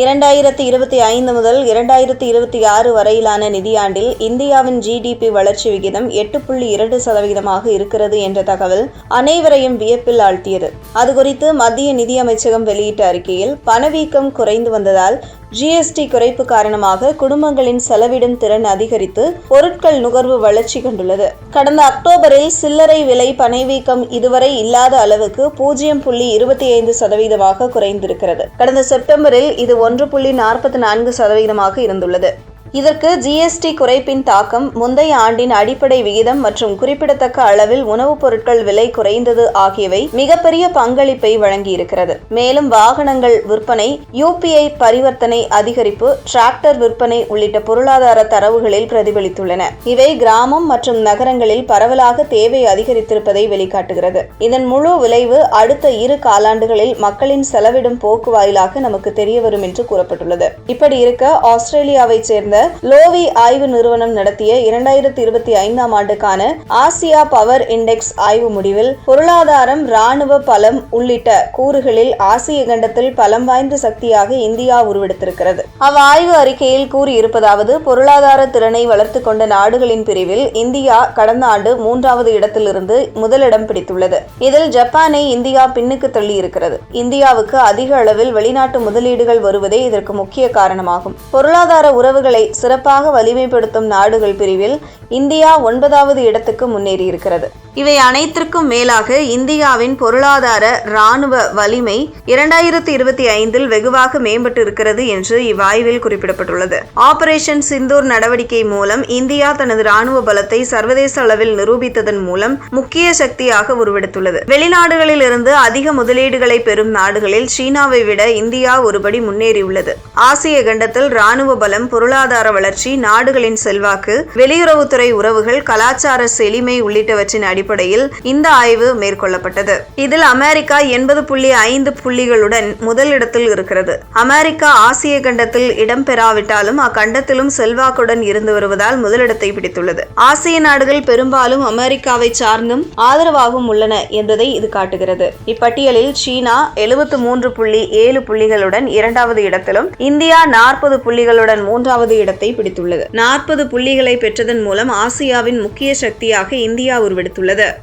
இரண்டாயிரத்தி இருபத்தி ஐந்து முதல் இரண்டாயிரத்தி இருபத்தி ஆறு வரையிலான நிதியாண்டில் இந்தியாவின் ஜிடிபி வளர்ச்சி விகிதம் எட்டு புள்ளி இரண்டு சதவிகிதமாக இருக்கிறது என்ற தகவல் அனைவரையும் வியப்பில் ஆழ்த்தியது. அது குறித்து மத்திய நிதியமைச்சகம் வெளியிட்ட அறிக்கையில் பணவீக்கம் குறைந்து வந்ததால் ஜிஎஸ்டி குறைப்பு காரணமாக குடும்பங்களின் செலவிடும் திறன் அதிகரித்து பொருட்கள் நுகர்வு வளர்ச்சி கண்டுள்ளது. கடந்த அக்டோபரில் சில்லறை விலை பணவீக்கம் இதுவரை இல்லாத அளவுக்கு பூஜ்ஜியம் புள்ளி இருபத்தி ஐந்து சதவீதமாக குறைந்திருக்கிறது. கடந்த செப்டம்பரில் இது ஒன்று புள்ளி நாற்பத்தி நான்கு சதவீதமாக இருந்துள்ளது. இதற்கு ஜிஎஸ்டி குறைப்பின் தாக்கம் முந்தைய ஆண்டின் அடிப்படை விகிதம் மற்றும் குறிப்பிடத்தக்க அளவில் உணவுப் பொருட்கள் விலை குறைந்தது ஆகியவை மிகப்பெரிய பங்களிப்பை வழங்கியிருக்கிறது. மேலும் வாகனங்கள் விற்பனை யூபிஐ பரிவர்த்தனை அதிகரிப்பு டிராக்டர் விற்பனை உள்ளிட்ட பொருளாதார தரவுகளில் பிரதிபலித்துள்ளன. இவை கிராமம் மற்றும் நகரங்களில் பரவலாக தேவை அதிகரித்திருப்பதை வெளிக்காட்டுகிறது. இதன் முழு விளைவு அடுத்த இரு காலாண்டுகளில் மக்களின் செலவிடும் போக்கு வாயிலாக நமக்கு தெரியவரும் என்று கூறப்பட்டுள்ளது. இப்படி இருக்க ஆஸ்திரேலியாவைச் சேர்ந்த லோவி ஆய்வு நிறுவனம் நடத்திய இரண்டாயிரத்தி இருபத்தி ஐந்தாம் ஆண்டுக்கான ஆசியா பவர் இண்டெக்ஸ் ஆய்வு முடிவில் பொருளாதாரம் ராணுவ பலம் உள்ளிட்ட கூறுகளில் ஆசிய கண்டத்தில் பலம் வாய்ந்த சக்தியாக இந்தியா உருவெடுத்திருக்கிறது. அவ்வாய்வு அறிக்கையில் கூறியிருப்பதாவது பொருளாதார திறனை வளர்த்து கொண்ட நாடுகளின் பிரிவில் இந்தியா கடந்த ஆண்டு மூன்றாவது இடத்திலிருந்து முதலிடம் பிடித்துள்ளது. இதில் ஜப்பானை இந்தியா பின்னுக்கு தள்ளி இருக்கிறது இந்தியாவுக்கு அதிக அளவில் வெளிநாட்டு முதலீடுகள் வருவதே இதற்கு முக்கிய காரணமாகும். பொருளாதார உறவுகளை சிறப்பாக வலிமைப்படுத்தும் நாடுகள் பிரிவில் இந்தியா ஒன்பதாவது இடத்துக்கு முன்னேறியிருக்கிறது. இவை அனைத்திற்கும் மேலாக இந்தியாவின் பொருளாதார இராணுவ வலிமை இரண்டாயிரத்தி இருபத்தி ஐந்தில் வெகுவாக மேம்பட்டு இருக்கிறது என்று இவ்வாய்வில் குறிப்பிடப்பட்டுள்ளது. ஆபரேஷன் சிந்தூர் நடவடிக்கை மூலம் இந்தியா தனது ராணுவ பலத்தை சர்வதேச அளவில் நிரூபித்ததன் மூலம் முக்கிய சக்தியாக உருவெடுத்துள்ளது. வெளிநாடுகளில் இருந்து அதிக முதலீடுகளை பெறும் நாடுகளில் சீனாவை விட இந்தியா ஒருபடி முன்னேறியுள்ளது. ஆசிய கண்டத்தில் இராணுவ பலம் பொருளாதார வளர்ச்சி நாடுகளின் செல்வாக்கு வெளியுறவுத்துறை உறவுகள் கலாச்சார செழிமை உள்ளிட்டவற்றின் அடிப்படையில் இந்த ஆய்வு மேற்கொள்ளப்பட்டது. இதில் அமெரிக்கா எண்பது புள்ளி ஐந்து புள்ளிகளுடன் முதலிடத்தில் இருக்கிறது. அமெரிக்கா ஆசிய கண்டத்தில் இடம்பெறாவிட்டாலும் அக்கண்டத்திலும் செல்வாக்குடன் இருந்து வருவதால் முதலிடத்தை பிடித்துள்ளது. ஆசிய நாடுகள் பெரும்பாலும் அமெரிக்காவை சார்ந்தும் ஆதரவாகவும் உள்ளன என்பதை இது காட்டுகிறது. இப்பட்டியலில் சீனா எழுபத்து மூன்று புள்ளி ஏழு புள்ளிகளுடன் இரண்டாவது இடத்திலும் இந்தியா நாற்பது புள்ளிகளுடன் மூன்றாவது இடத்தை பிடித்துள்ளது. நாற்பது புள்ளிகளை பெற்றதன் மூலம் ஆசியாவின் முக்கிய சக்தியாக இந்தியா உருவெடுத்துள்ளது. de